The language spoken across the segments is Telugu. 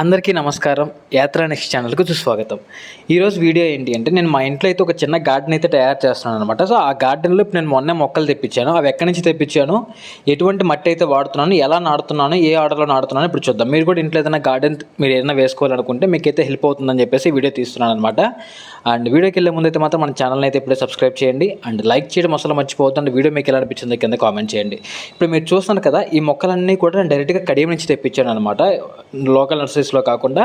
అందరికీ నమస్కారం. యాత్ర నెక్స్ట్ ఛానల్కు సుస్వాగతం. ఈరోజు వీడియో ఏంటి అంటే నేను మా ఇంట్లో అయితే ఒక చిన్న గార్డెన్ అయితే తయారు చేస్తున్నాను అనమాట సో ఆ గార్డెన్లో ఇప్పుడు నేను మొన్నే మొక్కలు తెప్పించాను. అవి ఎక్కడి నుంచి తెప్పించాను? ఎటువంటి మట్టి అయితే వాడుతున్నాను? ఎలా నాడుతున్నాను ఏ ఆర్డర్లో నాడుతున్నాను ఇప్పుడు చూద్దాం. మీరు కూడా ఇంట్లో ఏదైనా గార్డెన్ మీరు ఏదైనా వేసుకోవాలనుకుంటే మీకైతే హెల్ప్ అవుతుందని చెప్పేసి వీడియో తీస్తున్నాను అనమాట అండ్ వీడియోకి వెళ్ళే ముందు అయితే మాత్రం మన ఛానల్ని అయితే ఇప్పుడే సబ్స్క్రైబ్ చేయండి. అండ్ లైక్ చేయడం అసలు మర్చిపోవద్దు. అండ్ వీడియో మీకు ఎలా అనిపించింది కింద కామెంట్ చేయండి. ఇప్పుడు మీరు చూస్తున్నారు కదా ఈ మొక్కలన్నీ కూడా నేను డైరెక్ట్గా కడియం నుంచి తెప్పించాను అనమాట లోకల్ నర్సరీస్లో కాకుండా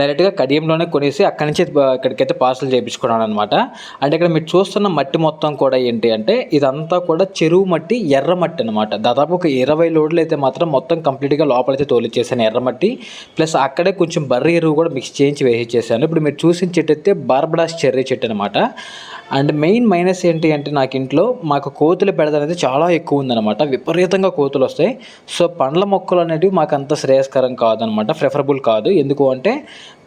డైరెక్ట్గా కడియంలోనే కొనేసి అక్కడి నుంచి ఇక్కడికైతే పార్సల్ చేయించుకున్నాను అనమాట అండ్ ఇక్కడ మీరు చూస్తున్న మట్టి మొత్తం కూడా ఏంటి అంటే ఇదంతా కూడా చెరువు మట్టి ఎర్ర మట్టి అనమాట దాదాపు ఒక ఇరవై లోడ్లు అయితే మాత్రం మొత్తం కంప్లీట్గా లోపలైతే తోలిచ్చేసాను ఎర్రమట్టి ప్లస్ అక్కడే కొంచెం బర్రె ఎరువు కూడా మిక్స్ చేయించి వేసేసాను ఇప్పుడు మీరు చూసిన చెట్టు అయితే బార్బడాస్ చెర్రీ చెట్టు అనమాట అండ్ మెయిన్ మైనస్ ఏంటి అంటే నాకు ఇంట్లో మాకు కోతుల బెడద అనేది చాలా ఎక్కువ ఉందన్నమాట. విపరీతంగా కోతులు వస్తాయి. సో పండ్ల మొక్కలు అనేటివి మాకు అంత శ్రేయస్కరం కాదనమాట ప్రిఫరబుల్ కాదు. ఎందుకు అంటే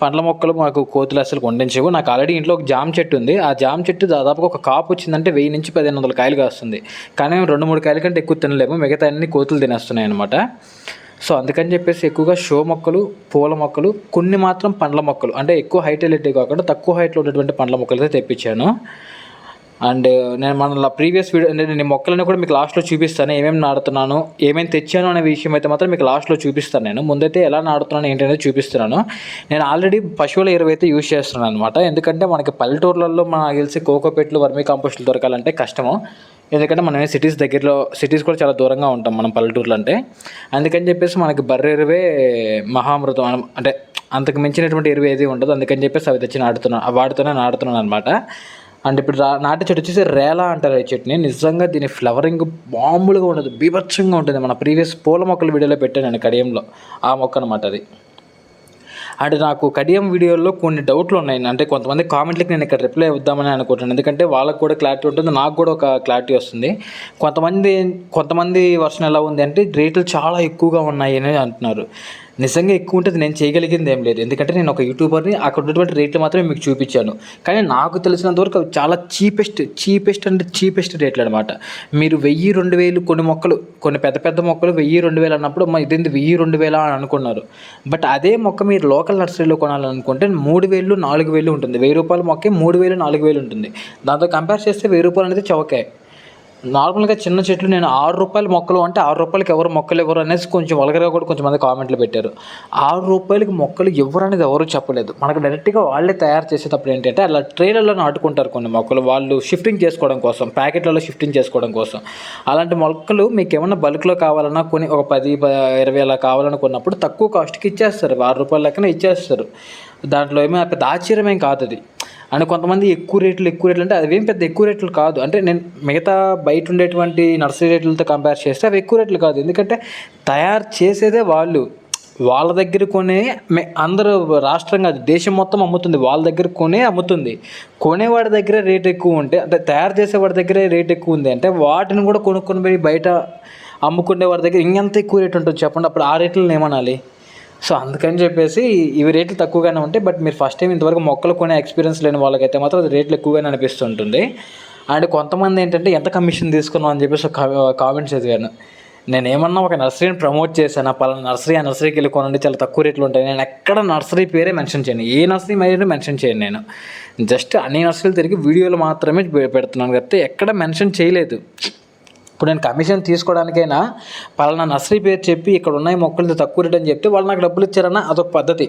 పండ్ల మొక్కలు మాకు కోతులు అసలు వండించవు నాకు ఆల్రెడీ ఇంట్లో ఒక జామ చెట్టు ఉంది. ఆ జామ చెట్టు దాదాపుగా ఒక కాపు వచ్చిందంటే వెయ్యి నుంచి పదిహేను వందల కాయలు కాస్తుంది. కానీ మేము రెండు మూడు కాయల కంటే ఎక్కువ తినలేము. మిగతా అన్ని కోతులు తినేస్తున్నాయి అనమాట సో అందుకని చెప్పేసి ఎక్కువగా షో మొక్కలు పూల మొక్కలు కొన్ని మాత్రం పండ్ల మొక్కలు. అంటే ఎక్కువ హైట్ వెళ్ళేటివి కాకుండా తక్కువ హైట్లో ఉన్నటువంటి పండ్ల మొక్కలు అయితే తెప్పించాను. అండ్ నేను మన ప్రీవియస్ వీడియో అంటే నేను మొక్కలను కూడా మీకు లాస్ట్లో చూపిస్తాను ఏమేమి నాడుతున్నాను ఏమేమి తెచ్చాను అనే విషయం అయితే మాత్రం మీకు లాస్ట్లో చూపిస్తాను నేను. ముందైతే ఎలా నాడుతున్నాను ఏంటనేది చూపిస్తున్నాను. నేను ఆల్రెడీ పశువుల ఎరువు అయితే యూజ్ చేస్తున్నాను అనమాట ఎందుకంటే మనకి పల్లెటూర్లలో మనకు తెలిసి కోకోపెట్లు వర్మీ కంపోస్టులు దొరకాలంటే కష్టము. ఎందుకంటే మనం సిటీస్ దగ్గరలో సిటీస్ కూడా చాలా దూరంగా ఉంటాం మనం పల్లెటూర్లు అంటే. అందుకని చెప్పేసి మనకి బర్రె ఎరువే మహామృతం అంటే అంతకు మించినటువంటి ఎరువు ఏది ఉండదు. అందుకని చెప్పేసి అవి తెచ్చి నాటుతున్నాను అవి వాడుతూనే నాటుతున్నాను అనమాట అండ్ ఇప్పుడు రా- నాటే చెట్టు వచ్చేసి రేలా అంటారు ఈ చెట్టుని. నిజంగా దీని ఫ్లవరింగ్ మామూలుగా ఉండదు. బీభత్సంగా ఉంటుంది. మన ప్రీవియస్ పూల మొక్కల వీడియోలో పెట్టాను నేను కడియంలో. ఆ మొక్క అనమాట అది. అండ్ నాకు కడియం వీడియోలో కొన్ని డౌట్లు ఉన్నాయి. అంటే కొంతమంది కామెంట్లకి నేను ఇక్కడ రిప్లై ఇద్దామని అనుకుంటున్నాను. ఎందుకంటే వాళ్ళకు కూడా క్లారిటీ ఉంటుంది. నాకు కూడా ఒక క్లారిటీ వస్తుంది. కొంతమంది కొంతమంది వర్షన్ ఎలా ఉంది అంటే రేట్లు చాలా ఎక్కువగా ఉన్నాయి అని అంటున్నారు. నిజంగా ఎక్కువ ఉంటుంది నేను చేయగలిగింది ఏం లేదు. ఎందుకంటే నేను ఒక యూట్యూబర్ని అక్కడ ఉన్నటువంటి రేట్లు మాత్రమే మీకు చూపించాను. కానీ నాకు తెలిసినంత వరకు చాలా చీపెస్ట్ చీపెస్ట్ అంటే చీపెస్ట్ రేట్లు అనమాట మీరు వెయ్యి రెండు వేలు కొన్ని మొక్కలు కొన్ని పెద్ద పెద్ద మొక్కలు వెయ్యి రెండు వేలు అన్నప్పుడు మా ఇదేంది వెయ్యి రెండు వేల అని అనుకున్నారు. బట్ అదే మొక్క మీరు లోకల్ నర్సరీలో కొనాలనుకుంటే మూడు వేలు నాలుగు వేలు ఉంటుంది. వెయ్యి రూపాయల మొక్కే మూడు వేలు నాలుగు వేలు ఉంటుంది. దాంతో కంపేర్ చేస్తే వెయ్యి రూపాయలు అనేది చవకాయ నార్మల్గా చిన్న చెట్లు నేను ఆరు రూపాయల మొక్కలు అంటే ఆరు రూపాయలకి ఎవరు మొక్కలు ఎవరు అనేసి కొంచెం వలగరగా కూడా కొంచెం మంది కామెంట్లు పెట్టారు. ఆరు రూపాయలకి మొక్కలు ఎవరు అనేది ఎవరు చెప్పలేదు. మనకు డైరెక్ట్గా వాళ్ళే తయారు చేసేటప్పుడు ఏంటంటే అలా ట్రైలర్లో నాటుకుంటారు కొన్ని మొక్కలు. వాళ్ళు షిఫ్టింగ్ చేసుకోవడం కోసం ప్యాకెట్లలో షిఫ్టింగ్ చేసుకోవడం కోసం. అలాంటి మొక్కలు మీకు ఏమన్నా బల్క్లో కావాలన్నా కొన్ని ఒక పది ప- ఇరవై అలా కావాలనుకున్నప్పుడు తక్కువ కాస్ట్కి ఇచ్చేస్తారు. ఆరు రూపాయల లెక్కన ఇచ్చేస్తారు. దాంట్లో ఏమీ పెద్ద ఆశ్చర్యం ఏం కాదు అది. అండ్ కొంతమంది ఎక్కువ రేట్లు ఎక్కువ రేట్లు అంటే అవేం పెద్ద ఎక్కువ రేట్లు కాదు. అంటే నేను మిగతా బయట ఉండేటువంటి నర్సరీ రేట్లతో కంపేర్ చేస్తే అవి ఎక్కువ రేట్లు కాదు. ఎందుకంటే తయారు చేసేదే వాళ్ళు. వాళ్ళ దగ్గర కొనే మే- అందరూ రాష్ట్రంగా దేశం మొత్తం అమ్ముతుంది. వాళ్ళ దగ్గర కొనే అమ్ముతుంది. కొనేవాడి దగ్గర రేట్ ఎక్కువ ఉంటే అంటే తయారు చేసేవాడి దగ్గరే రేట్ ఎక్కువ ఉంది అంటే వాటిని కూడా కొనుక్కొని పోయి బయట అమ్ముకునే వాడి దగ్గర ఇంకెంత ఎక్కువ రేట్ ఉంటుంది చెప్పండి? అప్పుడు ఆ రేట్లను ఏమనాలి? సో అందుకని చెప్పేసి ఇవి రేట్లు తక్కువగానే ఉంటాయి బట్ మీరు ఫస్ట్ టైం ఇంతవరకు మొక్కలు కొనే ఎక్స్పీరియన్స్ లేని వాళ్ళకైతే మాత్రం అది రేట్లు ఎక్కువగానే అనిపిస్తుంటుంది. అండ్ కొంతమంది ఏంటంటే ఎంత కమిషన్ తీసుకున్నాం అని చెప్పేసి ఒక కామెంట్స్ చదివాను నేను ఏమన్నా ఒక నర్సరీని ప్రమోట్ చేశాను? పలానా నర్సరీ ఆ నర్సరీకి వెళ్ళి కొనండి చాలా తక్కువ రేట్లు ఉంటాయి. నేను ఎక్కడ నర్సరీ పేరే మెన్షన్ చేయను. ఏ నర్సరీ పేరు మెన్షన్ చేయను నేను. జస్ట్ అన్ని నర్సరీలు తిరిగి వీడియోలు మాత్రమే పెడుతున్నాను. కాబట్టి ఎక్కడ మెన్షన్ చేయలేదు. ఇప్పుడు నేను కమిషన్ తీసుకోవడానికైనా పలానా నర్సరీ పేరు చెప్పి ఇక్కడ ఉన్నాయి మొక్కలు తక్కువ రేట్ అని చెప్తే వాళ్ళు నాకు డబ్బులు ఇచ్చారన్న అదొక పద్ధతి.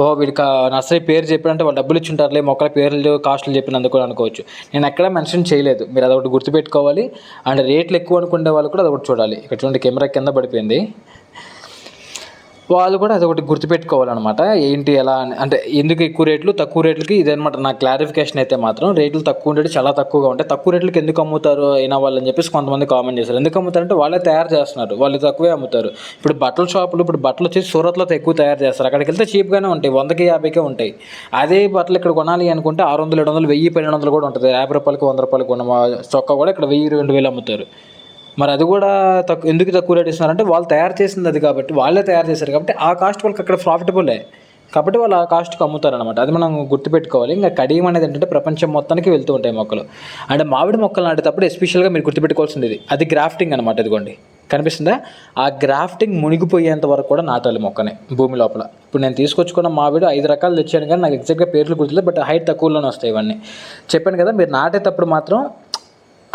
ఓ వీడికి ఆ నర్సరీ పేరు చెప్పారంటే వాళ్ళు డబ్బులు ఇచ్చుంటారులే మొక్కల పేర్లు కాస్ట్లు చెప్పినందుకు అనుకోవచ్చు. నేను ఎక్కడ మెన్షన్ చేయలేదు. మీరు అదొకటి గుర్తుపెట్టుకోవాలి. అండ్ రేట్లు ఎక్కువ అనుకునే వాళ్ళు కూడా అదొకటి చూడాలి. ఇక్కడ చూడండి కెమెరా కింద పడిపోయింది. వాళ్ళు కూడా అదొకటి గుర్తుపెట్టుకోవాలన్నమాట. ఏంటి ఎలా అంటే ఎందుకు ఎక్కువ రేట్లు? తక్కువ రేట్లకి ఇదనమాట నా క్లారిఫికేషన్ అయితే మాత్రం రేట్లు తక్కువ ఉండేది చాలా తక్కువగా ఉంటాయి. తక్కువ రేట్లకి ఎందుకు అమ్ముతారు అయినా వాళ్ళని చెప్పేసి కొంతమంది కామెంట్ చేశారు ఎందుకు అమ్ముతారంటే వాళ్ళే తయారు చేస్తున్నారు. వాళ్ళు తక్కువే అమ్ముతారు. ఇప్పుడు బట్టల షాపులు ఇప్పుడు బట్టలు వచ్చి సూరత్లో ఎక్కువ తయారు చేస్తారు. అక్కడికి వెళ్తే చీప్గానే ఉంటాయి. వందకి యాభైకే ఉంటాయి. అదే బట్టలు ఇక్కడ కొనాలి అనుకుంటే ఆరు వందలు ఏడు వందలు వెయ్యి పన్నెండు వందలు కూడా ఉంటుంది. యాభై రూపాయలకి వంద రూపాయలకి ఉన్న చొక్క చొక్కా కూడా ఇక్కడ వెయ్యి రెండు వేలు అమ్ముతారు. మరి అది కూడా తక్కువ ఎందుకు తక్కువ రేట్ ఇస్తున్నారంటే వాళ్ళు తయారు చేసింది అది కాబట్టి వాళ్ళే తయారు చేశారు కాబట్టి ఆ కాస్ట్ వాళ్ళకి అక్కడ ప్రాఫిటబులే కాబట్టి వాళ్ళు ఆ కాస్ట్కి అమ్ముతారనమాట అది మనం గుర్తుపెట్టుకోవాలి. ఇంకా కడియం అనేది ఏంటంటే ప్రపంచం మొత్తానికి వెళ్తూ ఉంటాయి మొక్కలు. అంటే మామిడి మొక్కలు నాటేటప్పుడు ఎస్పెషల్గా మీరు గుర్తుపెట్టుకోవాల్సింది ఇది. అది గ్రాఫ్టింగ్ అనమాట ఇదిగోండి. కనిపిస్తుందా? ఆ గ్రాఫ్టింగ్ మునిగిపోయేంత వరకు కూడా నాటాలి మొక్కని భూమి లోపల. ఇప్పుడు నేను తీసుకొచ్చుకున్న మామిడి ఐదు రకాలు తెచ్చాను కానీ నాకు ఎగ్జాక్ట్గా పేర్లు గుర్తులేదు బట్ హైట్ తక్కువలోనే వస్తాయి ఇవన్నీ. చెప్పాను కదా మీరు నాటేటప్పుడు మాత్రం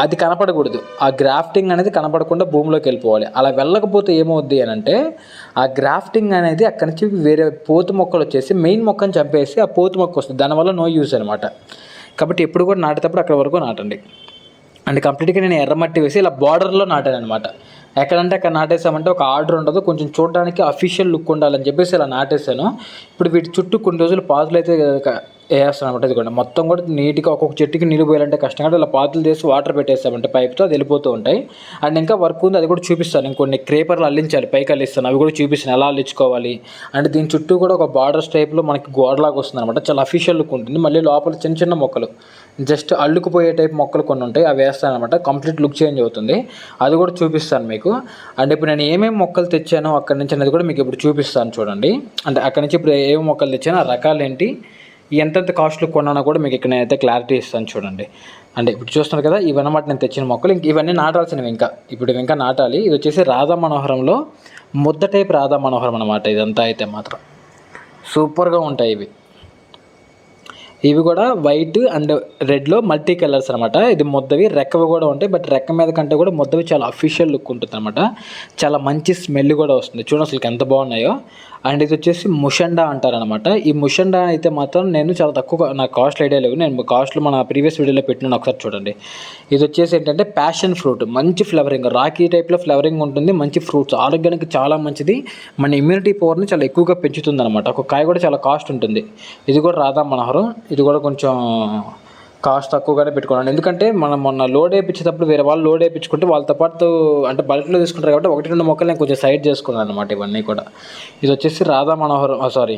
అది కనపడకూడదు. ఆ గ్రాఫ్టింగ్ అనేది కనపడకుండా భూమిలోకి వెళ్ళిపోవాలి. అలా వెళ్ళకపోతే ఏమవుద్ది అని అంటే ఆ గ్రాఫ్టింగ్ అనేది అక్కడి నుంచి వేరే పోతు మొక్కలు వచ్చేసి మెయిన్ మొక్కని చంపేసి ఆ పోతు మొక్క వస్తుంది. దానివల్ల నో యూస్ అనమాట కాబట్టి ఎప్పుడు కూడా నాటేటప్పుడు అక్కడ వరకు నాటండి. అండ్ కంప్లీట్గా నేను ఎర్రమట్టి వేసి ఇలా బార్డర్లో నాటాను అనమాట ఎక్కడంటే అక్కడ నాటేసామంటే ఒక ఆర్డర్ ఉండదు. కొంచెం చూడడానికి అఫీషియల్ లుక్ ఉండాలని చెప్పేసి ఇలా నాటేశాను. ఇప్పుడు వీటి చుట్టూ కొన్ని రోజులు పాదులు అయితే వేస్తాను అనమాట ఇదిగోండి. మొత్తం కూడా నీట్గా ఒక్కొక్క చెట్టుకి నీళ్ళు పోయాలంటే కష్టం. కాబట్టి ఇలా పాతులు చేసి వాటర్ పెట్టేస్తామంటే పైప్తో అది వెళ్ళిపోతూ ఉంటాయి. అండ్ ఇంకా వర్క్ ఉంది అది కూడా చూపిస్తాను. ఇంకొన్ని క్రేపర్లు అల్లించాలి పైకి అల్లిస్తాను. అవి కూడా చూపిస్తాను. ఎలా అల్లించుకోవాలి? అంటే దీని చుట్టూ కూడా ఒక బార్డర్స్ టైప్లో మనకి గోడలాగా వస్తుంది అనమాట చాలా అఫీషియల్ లుక్ ఉంటుంది. మళ్ళీ లోపల చిన్న చిన్న మొక్కలు. జస్ట్ అల్లుకుపోయే టైప్ మొక్కలు కొన్ని ఉంటాయి. అవి వేస్తాను అనమాట కంప్లీట్ లుక్ చేంజ్ అవుతుంది. అది కూడా చూపిస్తాను మీకు. అండ్ ఇప్పుడు నేను ఏమేమి మొక్కలు తెచ్చానో అక్కడి నుంచి అనేది కూడా మీకు ఇప్పుడు చూపిస్తాను చూడండి. అంటే అక్కడి నుంచి ఇప్పుడు ఏమేమి మొక్కలు తెచ్చానో ఆ రకాలు ఏంటి? ఎంతెంత కాస్ట్లో కొన్నానో కూడా మీకు ఇక్కడ నేనైతే క్లారిటీ ఇస్తాను చూడండి. అంటే ఇప్పుడు చూస్తున్నారు కదా ఇవన్నమాట నేను తెచ్చిన మొక్కలు ఇంక ఇవన్నీ నాటాల్సినవి ఇంకా. ఇప్పుడు ఇంకా నాటాలి. ఇది వచ్చేసి రాధా మనోహరంలో ముద్ద టైప్ రాధా మనోహరం అనమాట ఇదంతా అయితే మాత్రం. సూపర్గా ఉంటాయి ఇవి. ఇవి కూడా వైట్ అండ్ రెడ్లో మల్టీ కలర్స్ అనమాట ఇది ముద్దవి రెక్కవి కూడా ఉంటాయి. బట్ రెక్క మీద కంటే కూడా ముద్దవి చాలా అఫీషియల్ లుక్ ఉంటుంది అనమాట చాలా మంచి స్మెల్ కూడా వస్తుంది. చూడండి అసలు ఎంత బాగున్నాయో. అండ్ ఇది వచ్చేసి ముషండా అంటారనమాట ఈ ముషండా అయితే మాత్రం నేను చాలా తక్కువ నా కాస్ట్ ఐడియా లేవు. నేను కాస్ట్లు మన ప్రీవియస్ వీడియోలో పెట్టినాను ఒకసారి చూడండి. ఇది వచ్చేసి ఏంటంటే ప్యాషన్ ఫ్రూట్. మంచి ఫ్లేవరింగ్. రాకీ టైప్లో ఫ్లేవరింగ్ ఉంటుంది. మంచి ఫ్రూట్స్. ఆరోగ్యానికి చాలా మంచిది. మన ఇమ్యూనిటీ పవర్ని చాలా ఎక్కువగా పెంచుతుంది అనమాట ఒక కాయ కూడా చాలా కాస్ట్ ఉంటుంది. ఇది కూడా రాధా మనోహరం. ఇది కూడా కొంచెం కాస్ట్ తక్కువగానే పెట్టుకున్నాను. ఎందుకంటే మనం మొన్న లోడ్ వేయించేటప్పుడు వేరే వాళ్ళు లోడ్ వేయించుకుంటే వాళ్ళతో పాటు అంటే బల్క్లో తీసుకుంటారు కాబట్టి ఒకటి రెండు మొక్కలు నేను కొంచెం సైడ్ చేసుకున్నాను అనమాట ఇవన్నీ కూడా. ఇది వచ్చేసి రాధా మనోహరం సారీ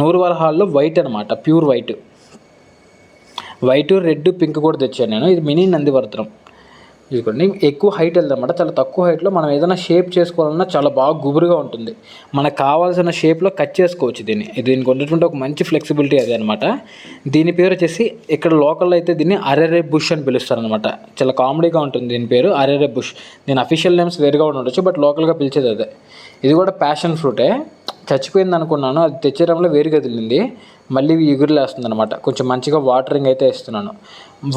నూరువాల హాల్లో వైట్ అనమాట pure white. White red pink కూడా తెచ్చాను నేను. ఇది మినీ నందివర్ధనం ఇదిగోండి ఎక్కువ హైట్ వెళ్దామంటే చాలా తక్కువ హైట్లో మనం ఏదైనా షేప్ చేసుకోవాలన్నా చాలా బాగా గుబురుగా ఉంటుంది. మనకు కావాల్సిన షేప్లో కట్ చేసుకోవచ్చు దీన్ని. దీనికి ఉన్నటువంటి ఒక మంచి ఫ్లెక్సిబిలిటీ అదే అనమాట దీని పేరు వచ్చేసి ఇక్కడ లోకల్లో అయితే దీన్ని అరెరే బుష్ అని పిలుస్తారు అనమాట చాలా కామెడీగా ఉంటుంది దీని పేరు అరెరే బుష్ దీని అఫీషియల్ నేమ్స్ వేరుగా ఉండొచ్చు బట్ లోకల్గా పిలిచేది అదే. ఇది కూడా ప్యాషన్ ఫ్రూటే చచ్చిపోయింది అనుకున్నాను అది తెచ్చడంలో వేరుగా వదిలింది మళ్ళీ ఎగురులేస్తుంది అనమాట కొంచెం మంచిగా వాటరింగ్ అయితే ఇస్తున్నాను.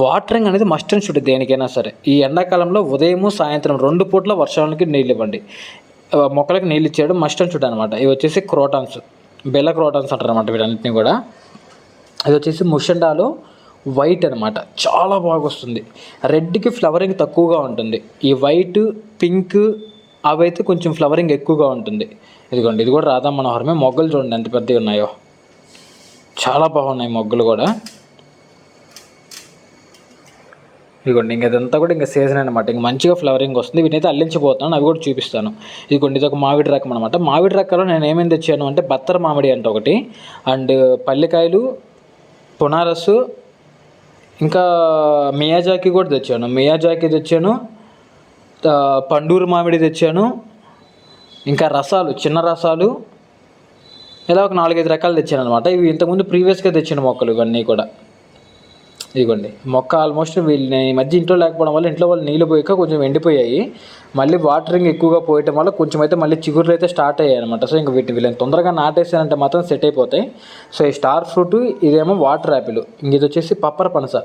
వాటరింగ్ అనేది మస్ట్ అండ్ షుడ్ దేనికైనా సరే. ఈ ఎండాకాలంలో ఉదయము సాయంత్రం రెండు పూట్ల వర్షానికి నీళ్ళు ఇవ్వండి మొక్కలకు నీళ్ళు ఇచ్చేయడం మస్ట్ అండ్ షుడ్ అనమాట ఇవి వచ్చేసి క్రోటాన్స్ బెల్ల క్రోటాన్స్ అంటారు అనమాట వీటన్నిటిని కూడా. ఇది వచ్చేసి ముషండాలు వైట్ అనమాట చాలా బాగా వస్తుంది రెడ్కి ఫ్లవరింగ్ తక్కువగా ఉంటుంది. ఈ వైట్ పింక్ అవైతే కొంచెం ఫ్లవరింగ్ ఎక్కువగా ఉంటుంది. ఇదిగోండి ఇది కూడా రాధా మనోహరమే. మొగ్గలు చూడండి ఎంత పెద్దవి ఉన్నాయో. చాలా బాగున్నాయి మొగ్గలు కూడా. ఇదిగోండి ఇంక ఇదంతా కూడా ఇంకా సీజన్ అనమాట ఇంక మంచిగా ఫ్లవరింగ్ వస్తుంది. వీటినైతే అల్లించిపోతున్నాను అవి కూడా చూపిస్తాను. ఇదిగోండి ఇది ఒక మామిడి రకం అనమాట మామిడి రకంలో నేను ఏమేమి తెచ్చాను అంటే బత్తర మామిడి అంటే ఒకటి అండ్ పల్లికాయలు పునారస్సు ఇంకా మియాజాకి కూడా తెచ్చాను. మియాజాకి తెచ్చాను. పండూరు మామిడి తెచ్చాను. ఇంకా రసాలు చిన్న రసాలు. ఇలా ఒక నాలుగైదు రకాలు తెచ్చాను అనమాట ఇవి ఇంతకుముందు ప్రీవియస్గా తెచ్చిన మొక్కలు ఇవన్నీ కూడా. ఇదిగోండి మొక్క ఆల్మోస్ట్ వీళ్ళని ఈ మధ్య ఇంట్లో లేకపోవడం వల్ల ఇంట్లో వాళ్ళు నీళ్ళు పోయాక కొంచెం ఎండిపోయాయి. మళ్ళీ వాటరింగ్ ఎక్కువగా పోయటం వల్ల కొంచెం అయితే మళ్ళీ చిగురులు అయితే స్టార్ట్ అయ్యాయి అనమాట సో ఇంక వీటిని వీళ్ళని తొందరగా నాటేసానంటే మాత్రం సెట్ అయిపోతాయి. సో ఈ స్టార్ ఫ్రూట్ ఇదేమో వాటర్ యాపిల్. ఇంక ఇది వచ్చేసి పప్పర పనస.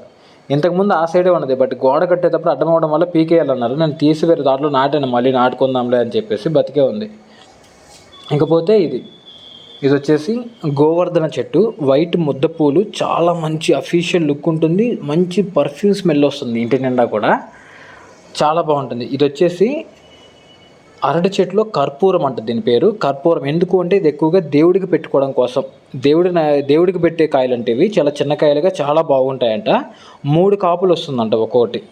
ఇంతకుముందు ఆ సైడే ఉన్నది బట్ గోడ కట్టేటప్పుడు అడ్డం అవడం వల్ల పీకేయాలన్నారు. నేను తీసి వేరే దాంట్లో నాటాను మళ్ళీ నాటుకుందాంలే అని చెప్పేసి బతికే ఉంది. ఇకపోతే ఇది. ఇది వచ్చేసి గోవర్ధన చెట్టు. వైట్ ముద్ద పూలు. చాలా మంచి అఫీషియల్ లుక్ ఉంటుంది. మంచి పర్ఫ్యూమ్ స్మెల్ వస్తుంది ఇంటి నిండా కూడా. చాలా బాగుంటుంది. ఇది వచ్చేసి అరటి చెట్లో కర్పూరం అంట దీని పేరు. కర్పూరం ఎందుకు అంటే ఇది ఎక్కువగా దేవుడికి పెట్టుకోవడం కోసం. దేవుడి దేవుడికి పెట్టే కాయలు అంటే ఇవి. చాలా చిన్న కాయలుగా చాలా బాగుంటాయంట. మూడు కాపులు వస్తుందంట ఒక్కొక్కటి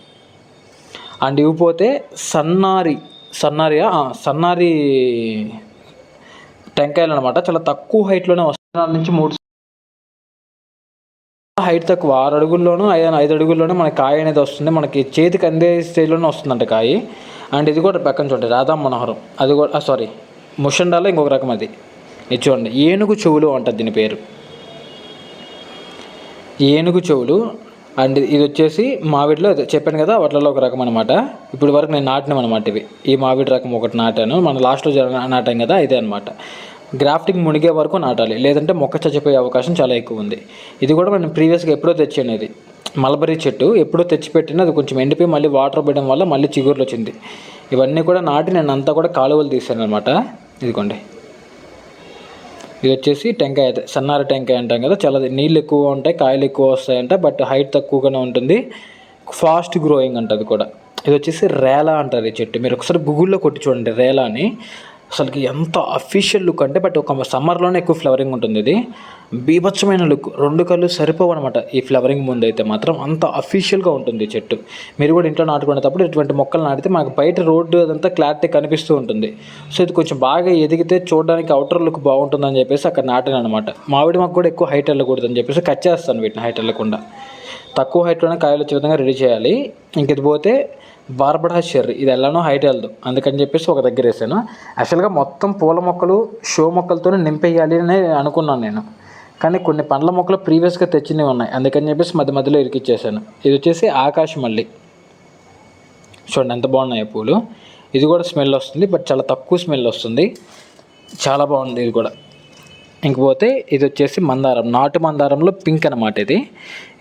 అండ్ ఇవి పోతే సన్నారి సన్నారియా? సన్నారి టెంకాయలు అనమాట చాలా తక్కువ హైట్లోనే వస్తుంది. నుంచి మూడు హైట్ తక్కువ. ఆరు అడుగుల్లోనూ ఐదు ఐదు అడుగుల్లోనే మనకి కాయ అనేది వస్తుంది. మనకి చేతికి అందే స్టేజ్లోనే వస్తుందంట కాయ. అండ్ ఇది కూడా పక్కన చూడండి రాధా మనోహరం. అది కూడా సారీ ముషండాలో ఇంకొక రకం అది. ఇది చూడండి ఏనుగు చెవులు అంటుంది దీని పేరు. ఏనుగు చెవులు అండ్ ఇది వచ్చేసి మామిడిలో చెప్పాను కదా వాటిలో ఒక రకం అనమాట ఇప్పుడు వరకు నేను నాటినాం అనమాట ఇవి. ఈ మామిడి రకం ఒకటి నాటాను. మన లాస్ట్లో నాటాం కదా ఇదే అనమాట గ్రాఫ్టింగ్ మునిగే వరకు నాటాలి. లేదంటే మొక్క చచ్చిపోయే అవకాశం చాలా ఎక్కువ ఉంది. ఇది కూడా మనం ప్రీవియస్గా ఎప్పుడో తెచ్చాను ఇది. మల్బరీ చెట్టు ఎప్పుడో తెచ్చిపెట్టిన అది కొంచెం ఎండిపోయి మళ్ళీ వాటర్ పడడం వల్ల మళ్ళీ చిగురులు వచ్చింది. ఇవన్నీ కూడా నాటి నేను అంతా కూడా కాలువలు తీసాను అనమాట ఇదిగోండి. ఇది వచ్చేసి టెంకాయ అదే సన్నార టెంకాయ అంటాం కదా. చాలా నీళ్ళు ఎక్కువ ఉంటాయి కాయలు ఎక్కువ వస్తాయంట బట్ హైట్ తక్కువగానే ఉంటుంది. ఫాస్ట్ గ్రోయింగ్ అంట అది కూడా. ఇది వచ్చేసి రేలా అంటారు ఈ చెట్టు. మీరు ఒకసారి గూగుల్లో కొట్టి చూడండి రేలా అని. అసలుకి ఎంత అఫీషియల్ లుక్ అంటే బట్ ఒక సమ్మర్లోనే ఎక్కువ ఫ్లవరింగ్ ఉంటుంది ఇది. బీభత్సమైన లుక్ రెండు కళ్ళు సరిపోవు అనమాట ఈ ఫ్లవరింగ్ ముందు అయితే మాత్రం. అంత అఫీషియల్గా ఉంటుంది చెట్టు. మీరు కూడా ఇంట్లో నాటుకునేటప్పుడు ఇటువంటి మొక్కలు నాటితే మాకు బయట రోడ్డు అదంతా క్లారిటీ కనిపిస్తూ ఉంటుంది. సో ఇది కొంచెం బాగా ఎదిగితే చూడడానికి అవుటర్ లుక్ బాగుంటుందని చెప్పేసి అక్కడ నాటాను అనమాట మామిడి మాకు కూడా ఎక్కువ హైట్ వెళ్ళకూడదని చెప్పేసి కట్ చేస్తాను వీటిని హైట్ వెళ్ళకుండా. తక్కువ హైట్లోనే కాయలు వచ్చే విధంగా రెడీ చేయాలి. ఇంక ఇది పోతే బార్బడా చెర్రీ ఇది ఎలానో హైట్ వెళ్ళదు అందుకని చెప్పేసి ఒక దగ్గర వేసాను. యాక్చువల్గా మొత్తం పూల మొక్కలు షో మొక్కలతోనే నింపేయాలి అని అనుకున్నాను నేను. కానీ కొన్ని పండ్ల మొక్కలు ప్రీవియస్గా తెచ్చినవి ఉన్నాయి. అందుకని చెప్పేసి మధ్య మధ్యలో ఇరికిచ్చేసాను. ఇది వచ్చేసి ఆకాశ మల్లి. చూడండి ఎంత బాగున్నాయి పూలు. ఇది కూడా స్మెల్ వస్తుంది బట్ చాలా తక్కువ స్మెల్ వస్తుంది. చాలా బాగుంది ఇది కూడా. ఇంకపోతే ఇది వచ్చేసి మందారం. నాటు మందారంలో పింక్ అనమాట ఇది.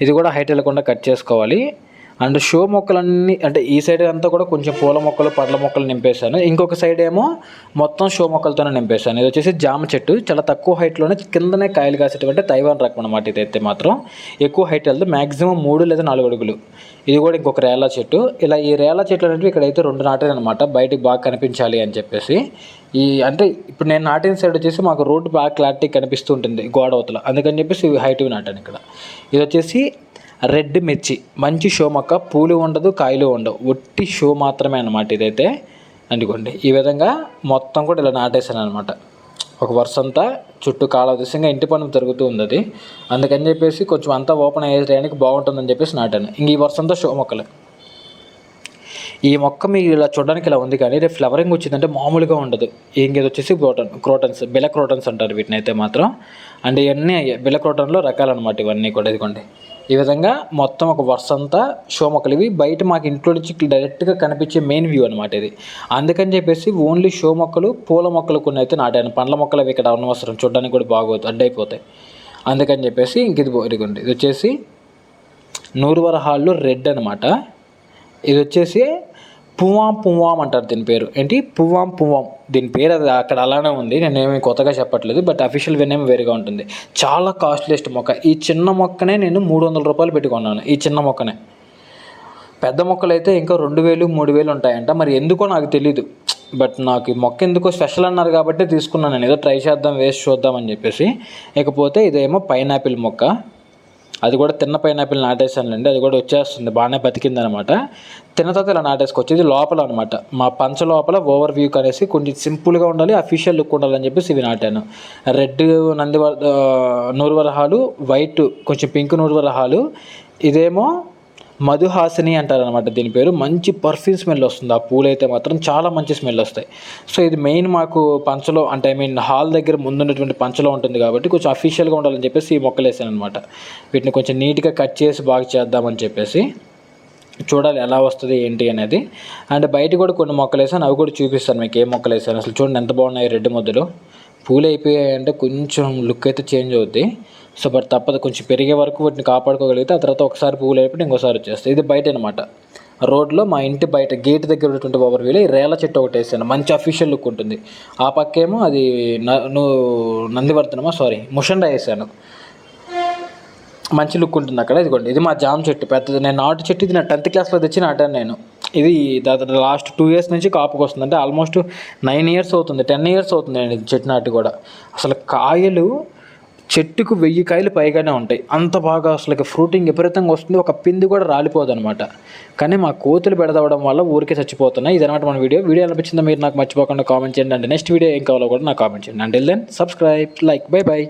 ఇది కూడా హైట్ వెళ్ళకుండా కట్ చేసుకోవాలి. అండ్ షో మొక్కలన్నీ అంటే ఈ సైడ్ అంతా కూడా కొంచెం పూల మొక్కలు పండ్ల మొక్కలు నింపేశాను. ఇంకొక సైడ్ ఏమో మొత్తం షో మొక్కలతోనే నింపేశాను. ఇది వచ్చేసి జామ చెట్టు. చాలా తక్కువ హైట్లోనే కిందనే కాయలు కాసేటువంటి తైవాన్ రకం అనమాట ఇది అయితే మాత్రం. ఎక్కువ హైట్ వెళ్తే మ్యాక్సిమం మూడు లేదా నాలుగు అడుగులు. ఇది కూడా ఇంకొక రేలా చెట్టు. ఇలా ఈ రేలా చెట్లు అనేవి ఇక్కడైతే రెండు నాటాను అనమాట బయటికి బాగా కనిపించాలి అని చెప్పేసి. ఈ అంటే ఇప్పుడు నేను నాటిన సైడ్ వచ్చేసి మాకు రోడ్డు బాగా క్లారిటీ కనిపిస్తూ ఉంటుంది గోడవతల అందుకని చెప్పేసి హైట్ హైట్వి నాటాను ఇక్కడ. ఇది వచ్చేసి రెడ్ మిర్చి. మంచి షో మొక్క పూలు ఉండదు కాయలు ఉండవు. ఒట్టి షో మాత్రమే అనమాట ఇదైతే. అందుకోండి ఈ విధంగా మొత్తం కూడా ఇలా నాటేశాను అనమాట ఒక వరుస అంతా చుట్టూ కాలవదేశంగా ఇంటి పనులు జరుగుతూ ఉంది అది అందుకని చెప్పేసి కొంచెం అంతా ఓపెన్ అయ్యేయడానికి బాగుంటుందని చెప్పేసి నాటాను. ఇంక ఈ వరుస అంతా షో మొక్కలు. ఈ మొక్క మీకు ఇలా చూడడానికి ఇలా ఉంది కానీ రేపు ఫ్లవరింగ్ వచ్చిందంటే మామూలుగా ఉండదు. ఇంకేది వచ్చేసి క్రోటన్ క్రోటన్స్ బెల క్రోటన్స్ అంటారు వీటిని అయితే మాత్రం. అండ్ ఇవన్నీ బెల క్రోటన్లో రకాలన్నమాట ఇవన్నీ కూడా. ఇదిగోండి. ఈ విధంగా మొత్తం ఒక వరుస అంతా షో మొక్కలు ఇవి బయట మాకు ఇంట్లో నుంచి డైరెక్ట్గా కనిపించే మెయిన్ వ్యూ అనమాట ఇది. అందుకని చెప్పేసి ఓన్లీ షో మొక్కలు పూల మొక్కలు కొన్ని అయితే నాటాను. పండ్ల మొక్కలు అవి ఇక్కడ అనవసరం చూడడానికి కూడా బాగోదు. అడ్డైపోతాయి. అందుకని చెప్పేసి ఇంక ఇది ఇదిగోండి. ఇది వచ్చేసి నూరువర హాల్లో రెడ్ అనమాట ఇది వచ్చేసి పువ్వాం పువ్వాం అంటారు దీని పేరు. ఏంటి? పువ్వాం పువ్వాం. దీని పేరు అది అక్కడ అలానే ఉంది. నేను కొత్తగా చెప్పట్లేదు బట్ అఫీషియల్ నేమ్ వేరుగా ఉంటుంది. చాలా కాస్ట్లీస్ట్ మొక్క. ఈ చిన్న మొక్కనే నేను మూడు వందల రూపాయలు పెట్టుకున్నాను ఈ చిన్న మొక్కనే. పెద్ద మొక్కలు అయితే ఇంకా రెండు వేలు మూడు వేలు ఉంటాయంట. మరి ఎందుకో నాకు తెలీదు. బట్ నాకు ఈ మొక్క ఎందుకో స్పెషల్ అన్నారు కాబట్టి తీసుకున్నాను. నేను ఏదో ట్రై చేద్దాం వేస్ట్ చూద్దాం అని చెప్పేసి. ఇకపోతే ఇదేమో పైనాపిల్ మొక్క. అది కూడా తిన్న పైనాపిల్ నాటేసానులేండి అది కూడా వచ్చేస్తుంది బాగానే బతికింది అనమాట తిన్న తర్వాత ఇలా నాటేసుకోవచ్చు ఇది లోపల అనమాట. మా పంచ లోపల ఓవర్ వ్యూ అనేసి కొంచెం సింపుల్గా ఉండాలి అఫీషియల్ లుక్ ఉండాలని చెప్పేసి ఇవి నాటాను. రెడ్ నందివర నూరువరహాలు వైట్ కొంచెం పింక్ నూరువరహాలు ఇదేమో మధుహాసిని అంటారు అనమాట దీని పేరు మంచి పర్ఫ్యూమ్ స్మెల్ వస్తుంది. ఆ పూలు అయితే మాత్రం చాలా మంచి స్మెల్ వస్తాయి. సో ఇది మెయిన్ మాకు పంచలో అంటే ఐ మీన్ హాల్ దగ్గర ముందున్నటువంటి పంచలో ఉంటుంది కాబట్టి కొంచెం అఫీషియల్గా ఉండాలని చెప్పేసి ఈ మొక్కలు వేసాను అనమాట వీటిని కొంచెం నీట్గా కట్ చేసి బాగా చేద్దామని చెప్పేసి చూడాలి ఎలా వస్తుంది ఏంటి అనేది. అండ్ బయట కూడా కొన్ని మొక్కలు వేసాను. అవి కూడా చూపిస్తాను మీకు ఏ మొక్కలు వేసాను. అసలు చూడండి ఎంత బాగున్నాయి రెడ్ ముద్దలు. పూలు అయిపోయాయి అంటే కొంచెం లుక్ అయితే చేంజ్ అవుద్ది. సో బట్ తప్పదు. కొంచెం పెరిగే వరకు వాటిని కాపాడుకోగలిగితే ఆ తర్వాత ఒకసారి పువ్వులు అయిపోయి ఇంకోసారి వచ్చేస్తాయి. ఇది బయట అనమాట రోడ్లో మా ఇంటి బయట గేట్ దగ్గర ఉన్నటువంటి ఓవర్ వీలో ఈ రేల చెట్టు ఒకటి వేసాను. మంచి అఫీషియల్ లుక్ ఉంటుంది. ఆ పక్కేమో అది నువ్వు నందివర్ధనమా? సారీ ముషండా వేసాను. మంచి లుక్ ఉంటుంది అక్కడ. ఇదిగోండి ఇది మా జామ చెట్టు. పెద్దది. నేను నాటు చెట్టు ఇది నా టెన్త్ క్లాస్లో తెచ్చి నాటాను నేను. ఇది దాదాపు లాస్ట్ టూ ఇయర్స్ నుంచి కాపుకి వస్తుంది అంటే ఆల్మోస్ట్ నైన్ ఇయర్స్ అవుతుంది టెన్ ఇయర్స్ అవుతుంది నేను ఇది చెట్టు నాటి కూడా. అసలు కాయలు చెట్టుకు వెయ్యి కాయలు పైగానే ఉంటాయి. అంత బాగా అసలు ఫ్రూటింగ్ విపరీతంగా వస్తుంది. ఒక పిండి కూడా రాలిపోదు అనమాట కానీ మా కోతులు పెడదవడం వల్ల ఊరికే చచ్చిపోతున్నాయి. ఇదనమాట మన వీడియో. వీడియో అనిపించిందో మీరు నాకు మర్చిపోకుండా కామెంట్ చేయండి. అంటే నెక్స్ట్ వీడియో ఏం కావాలో కూడా నాకు కామెంట్ చేయండి. అంటే then subscribe like bye bye